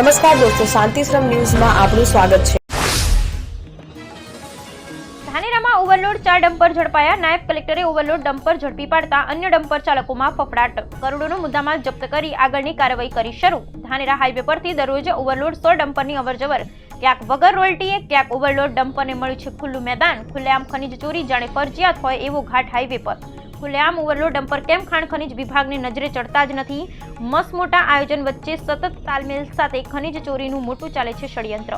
નમસ્કાર દોસ્તો શાંતિશ્રમ ન્યૂઝમાં આપનું સ્વાગત છે. ધાનેરામાં ઓવરલોડ ચાર ડમ્પર ઝડપાયા. નાયબ કલેક્ટરે ઓવરલોડ ડમ્પર ઝડપી પાડતા અન્ય ડમ્પર ચાલકોમાં ફફડાટ. કરોડોનો મુદ્દામાલ જપ્ત કરી આગળની કાર્યવાહી કરી શરૂ. ધાનેરા હાઈવે પરથી દરરોજ ઓવરલોડ સો ડમ્પરની અવરજવર. ક્યાંક વગર રોયલ્ટીએ, ક્યાંક ઓવરલોડ ડમ્પરને મળ્યું છે ખુલ્લું મેદાન. ખુલ્લેઆમ ખનીજ ચોરી, જાણે ફરજિયાત હોય એવો ઘાટ હાઈવે પર. ખુલ્લેઆમ ઓવરલોડ ડમ્પર કેમ ખાણ ખનિજ વિભાગને નજરે ચડતા જ નથી? મસમોટા આયોજન વચ્ચે સતત તાલમેલ સાથે ખનીજ ચોરીનું મોટું ચાલે છે ષડયંત્ર.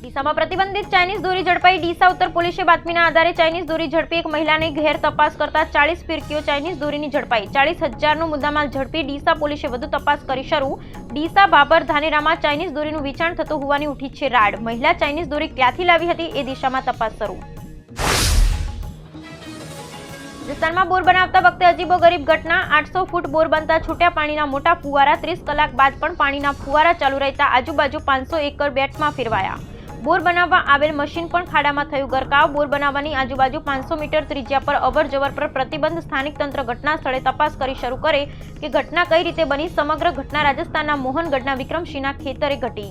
ડીસામાં પ્રતિબંધિત ચાઇનીઝ દોરી ઝડપાઈ. ડીસા ઉત્તર પોલીસે બાતમીના આધારે ચાઇનીઝ દોરી ઝડપી. એક મહિલાને ઘેર તપાસ કરતા ચાલીસ ફિરકીઓ ચાઇનીઝ દોરીની ઝડપાઈ. ચાલીસ હજારનો મુદ્દામાલ ઝડપી. ડીસા પોલીસે વધુ તપાસ કરી શરૂ. ડીસા બાબર ધાનેરામાં ચાઇનીઝ દોરીનું વેચાણ થતું હોવાની ઉઠી છે રાડ. મહિલા ચાઇનીઝ દોરી ક્યાંથી લાવી હતી એ દિશામાં તપાસ શરૂ. વિસ્તારમાં બોર બનાવતા વખતે અજીબો ગરીબ ઘટના. આઠસો ફૂટ બોર બનતા છૂટ્યા પાણીના મોટા ફુવારા, ત્રીસ કલાક બાદ પણ પાણીના ફુવારા ચાલુ રહેતા આજુબાજુ પાંચસો એકર બેટમાં ફેરવાયા. બોર બનાવવા આવેલ મશીન પણ ખાડામાં થયું. ગરકાવ બોર બનાવવાની આજુબાજુ પાંચસો મીટર ત્રિજ્યા પર અવર જવર પર પ્રતિબંધ સ્થાનિક તંત્ર ઘટના સ્થળે તપાસ કરી શરૂ કરે કે ઘટના કઈ રીતે બની. સમગ્ર ઘટના રાજસ્થાનના મોહનગઢના વિક્રમસિંહના ખેતરે ઘટી.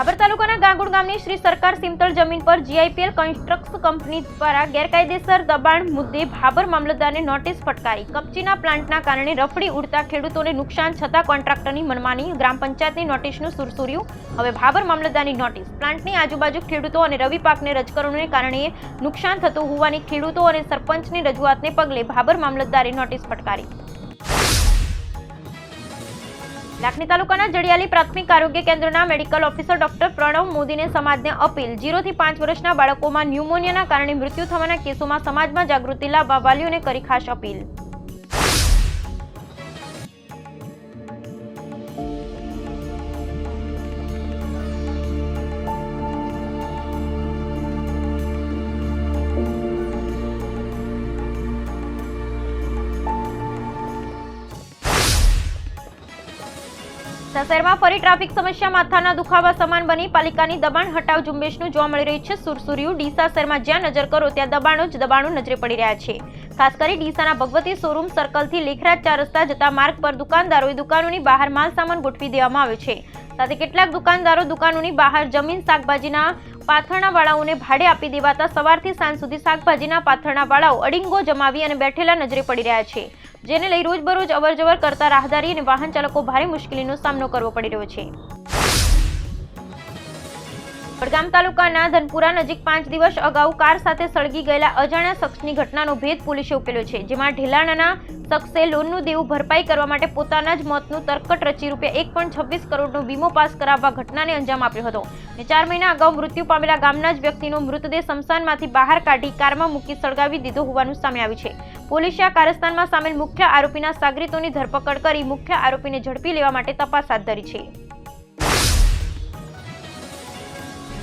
ભાભર તાલુકાના ગાંગુડ ગામની શ્રી સરકાર સિમતળ જમીન પર જીઆઈપીએલ કન્સ્ટ્રક્સ કંપની દ્વારા ગેરકાયદેસર દબાણ મુદ્દે ભાબર મામલતદારને નોટિસ ફટકારી. કપચીના પ્લાન્ટના કારણે રફડી ઉડતા ખેડૂતોને નુકસાન છતાં કોન્ટ્રાક્ટરની મનમાની ગ્રામ પંચાયતની નોટિસનું સુરસુર્યું. હવે ભાભર મામલતદારની નોટિસ. પ્લાન્ટની આજુબાજુ ખેડૂતો અને રવિ પાકને રજકરોને કારણે નુકસાન થતું હોવાની ખેડૂતો અને સરપંચની રજૂઆતને પગલે ભાભર મામલતદારે નોટિસ ફટકારી. લાખણી તાલુકાના જડિયાલી પ્રાથમિક આરોગ્ય કેન્દ્રના મેડિકલ ઓફિસર ડોક્ટર પ્રણવ મોદીને સમાજને અપીલ. જીરોથી પાંચ વર્ષના બાળકોમાં ન્યુમોનિયાના કારણે મૃત્યુ થવાના કેસોમાં સમાજમાં જાગૃતિ લાવવા વાલીઓને કરી ખાસ અપીલ. શહેરમાં ફરી ટ્રાફિક સમસ્યા, માથાના દુખાવા સમાન બની. પાલિકાની દબાણ હટાવ ઝુંબેશનું જોવા મળી રહ્યું છે. સુરસુરિયું, ડીસા શહેરમાં જ્યાં નજર કરો, ત્યાં દબાણો જ દબાણો નજરે પડી રહ્યા છે. ખાસ કરી ડીસાના ભગવતી શોરૂમ સર્કલથી લેખરાજ ચાર રસ્તા જતા માર્ગ પર દુકાનદારોએ દુકાનોની બહાર માલ સામાન ગોઠવી દેવામાં આવ્યો છે. સાથે કેટલાક દુકાનદારો દુકાનોની બહાર જમીન શાકભાજીના પાથરણા વાળાઓને ભાડે આપી દેવાતા સવારથી સાંજ સુધી શાકભાજીના પાથરણા વાળાઓ અડીંગો જમાવી અને બેઠેલા નજરે પડી રહ્યા છે. જેને લઈ રોજબરોજ અવરજવર કરતા રાહદારી અને વાહન ચાલકો ભારે મુશ્કેલીનો સામનો કરવો પડી રહ્યો છે. વડગામ તાલુકાના ધનપુરા નજીક પાંચ દિવસ અગાઉ કાર સાથે સળગી ગયેલા અજાણ્યા શખ્સની ઘટનાનો ભેદ પોલીસે ઉકેલ્યો છે, જેમાં ઢેલાણાના શખ્સે લોનનું દેવું ભરપાઈ કરવા માટે પોતાના જ મોતનું તરકટ રચી રૂપિયા એક પોઈન્ટ છવ્વીસ કરોડનો વીમો પાસ કરાવવા ઘટનાને અંજામ આપ્યો હતો. અને ચાર મહિના અગાઉ મૃત્યુ પામેલા ગામના જ વ્યક્તિનો મૃતદેહ સ્મશાનમાંથી બહાર કાઢી કારમાં મૂકી સળગાવી દીધો હોવાનું સામે આવ્યું છે. પોલીસે આ કારસ્તાનમાં સામેલ મુખ્ય આરોપીના સાગરીતોની ધરપકડ કરી મુખ્ય આરોપીને ઝડપી લેવા માટે તપાસ હાથ ધરી છે.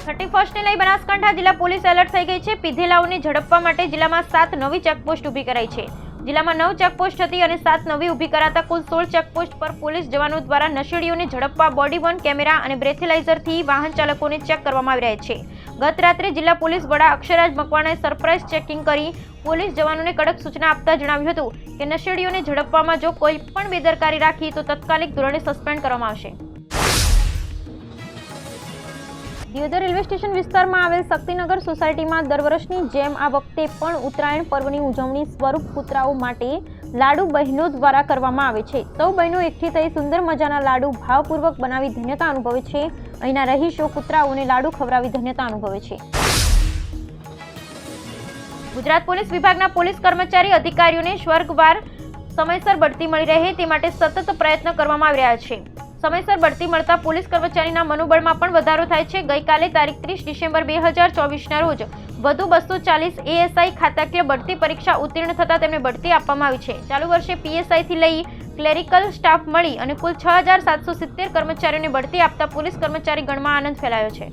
થર્ટી ફર્સ્ટને લઈ બનાસકાંઠા જિલ્લા પોલીસ એલર્ટ થઈ ગઈ છે. પીધેલાઓને ઝડપવા માટે જિલ્લામાં સાત નવી ચેકપોસ્ટ ઊભી કરાઈ છે. જિલ્લામાં નવ ચેકપોસ્ટ હતી અને સાત નવી ઊભી કરાતા કુલ સોળ ચેકપોસ્ટ પર પોલીસ જવાનો દ્વારા નશેડીઓને ઝડપવા બોડી વન કેમેરા અને બ્રેથેલાઇઝરથી વાહન ચાલકોને ચેક કરવામાં આવી રહ્યા છે. ગત રાત્રે જિલ્લા પોલીસ વડા અક્ષરાજ મકવાણાએ સરપ્રાઇઝ ચેકિંગ કરી પોલીસ જવાનોને કડક સૂચના આપતા જણાવ્યું હતું કે નશેડીઓને ઝડપવામાં જો કોઈ પણ બેદરકારી રાખી તો તત્કાલિક ધોરણે સસ્પેન્ડ કરવામાં આવશે. દિયોદર રેલવે સ્ટેશન વિસ્તારમાં આવેલ શક્તિનગર સોસાયટીમાં દર વર્ષની જેમ આ વખતે પણ ઉત્તરાયણ પર્વની ઉજવણી સ્વરૂપ કૂતરાઓ માટે લાડુ બહેનો દ્વારા કરવામાં આવે છે. સૌ બહેનો એકઠી થઈ સુંદર મજાના લાડુ ભાવપૂર્વક બનાવી ધન્યતા અનુભવે છે. અહીંના રહીશો કૂતરાઓને લાડુ ખવડાવી ધન્યતા અનુભવે છે. ગુજરાત પોલીસ વિભાગના પોલીસ કર્મચારી અધિકારીઓને સ્વર્ગવાર સમયસર બઢતી મળી રહે તે માટે સતત પ્રયત્ન કરવામાં આવી રહ્યા છે. સમયસર બઢતી મળતા પોલીસ કર્મચારીના મનોબળમાં પણ વધારો થાય છે. ગઈકાલે તારીખ ત્રીસ ડિસેમ્બર બે હજાર ચોવીસના રોજ વધુ બસો ચાલીસ એએસઆઈ ખાતાકીય બઢતી પરીક્ષા ઉત્તીર્ણ થતાં તેમને બઢતી આપવામાં આવી છે. ચાલુ વર્ષે પીએસઆઈથી લઈ ક્લેરિકલ સ્ટાફ મળી અને કુલ છ હજાર સાતસો સિત્તેર કર્મચારીઓને બઢતી આપતા પોલીસ કર્મચારી ગણમાં આનંદ ફેલાયો છે.